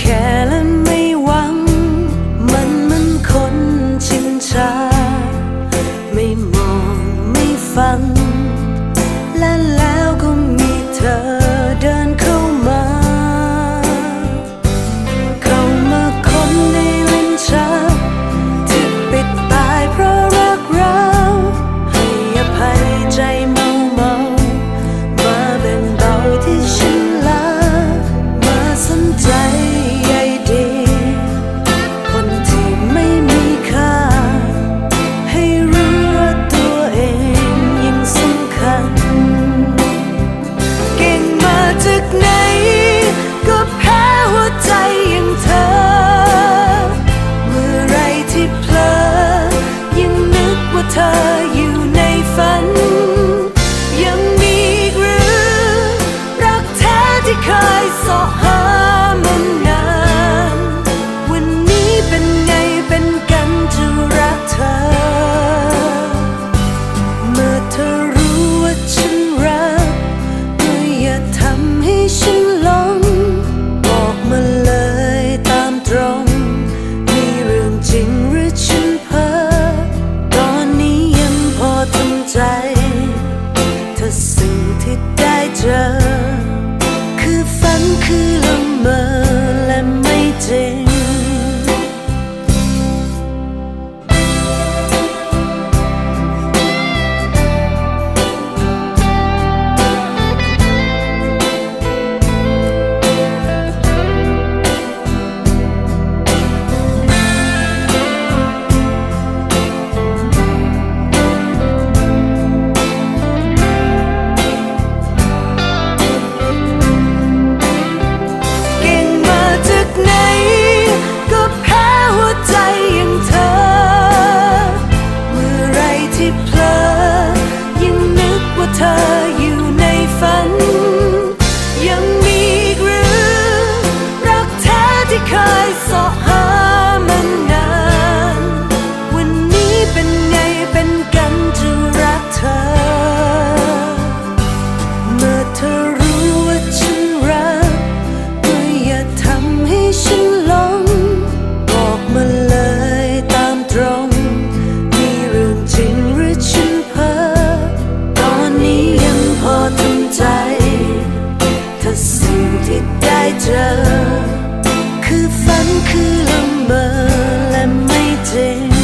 แค่และไม่หวัง มันมันคนชินชา ไม่มองไม่ฟัง สิ่งที่ได้เจอ คือฝันคือละเมอและไม่จริง